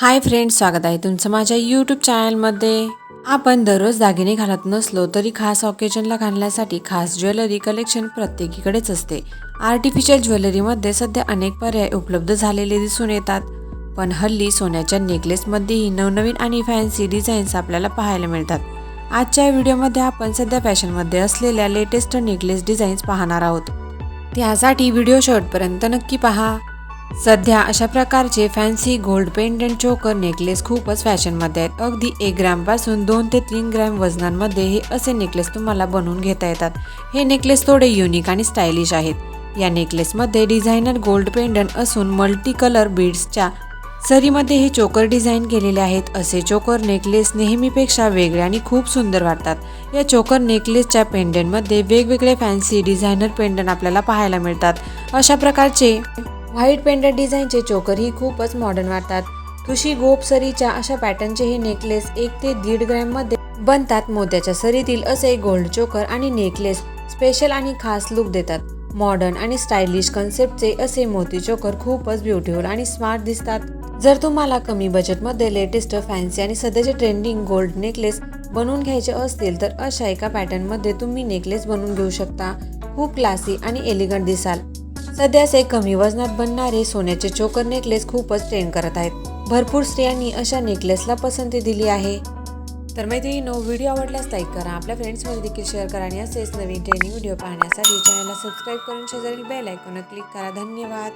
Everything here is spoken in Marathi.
हाय फ्रेंड्स स्वागत आहे तुमचं माझ्या यूट्यूब चॅनलमध्ये आपण दररोज दागिने घालत नसलो तरी खास ऑकेजनला घालण्यासाठी खास ज्वेलरी कलेक्शन प्रत्येकीकडेच असते. आर्टिफिशियल ज्वेलरीमध्ये सध्या अनेक पर्याय उपलब्ध झालेले दिसून येतात. पण हल्ली सोन्याच्या नेकलेसमध्येही नवनवीन आणि फॅन्सी डिझाईन्स आपल्याला पाहायला मिळतात. आजच्या व्हिडिओमध्ये आपण सध्या फॅशनमध्ये असलेल्या लेटेस्ट नेकलेस डिझाईन्स पाहणार आहोत. त्यासाठी व्हिडिओ शेवटपर्यंत नक्की पहा. सध्या अशा प्रकारचे fancy gold pendant choker necklace खूपच फॅशनमध्ये आहेत. अगदी एक ग्रॅमपासून दोन ते तीन ग्रॅम वजनांमध्ये हे असे नेकलेस तुम्हाला बनवून घेता येतात. हे नेकलेस थोडे युनिक आणि स्टायलिश आहेत. या नेकलेसमध्ये डिझायनर गोल्ड पेंडंट असून मल्टी कलर बीड्सच्या सरीमध्ये हे चोकर डिझाईन केलेले आहेत. असे चोकर नेकलेस नेहमीपेक्षा वेगळे आणि खूप सुंदर वाटतात. या चोकर नेकलेसच्या पेंडंटमध्ये वेगवेगळे फॅन्सी डिझायनर पेंडंट आपल्याला पाहायला मिळतात. अशा प्रकारचे व्हाईट पेंडंट डिझाईनचे चोकर ही खूपच मॉडर्न वाटतात. ठुशी गोप सरीच्या अशा पॅटर्नचे हे नेकलेस एक ते दीड ग्रॅममध्ये बनतात. मोत्याच्या सरीतील असे गोल्ड चोकर आणि नेकलेस स्पेशल आणि खास लुक देतात. मॉडर्न आणि स्टायलिश कन्सेप्टचे असे मोती चोकर खूपच ब्युटिफुल आणि स्मार्ट दिसतात. जर तुम्हाला कमी बजेटमध्ये लेटेस्ट फॅन्सी आणि सध्याचे ट्रेंडिंग गोल्ड नेकलेस बनवून घ्यायचे असतील तर अशा एका पॅटर्नमध्ये तुम्ही नेकलेस बनवून घेऊ शकता. खूप क्लासी आणि एलिगंट दिसाल. सध्याचे कमी वजनात बनणारे सोन्याचे चोकर नेकलेस खूपच ट्रेंड करत आहेत. भरपूर स्त्रियांनी अशा नेकलेसला पसंती दिली आहे. तर मैत्रिणीनो व्हिडिओ आवडल्यास लाईक करा. आपल्या फ्रेंड्समध्ये देखील शेअर करा आणि असेच नवीन ट्रेनिंग व्हिडिओ पाहण्यासाठी चॅनलला सबस्क्राईब करून शेजारील बेल आयकॉनवर क्लिक करा. धन्यवाद!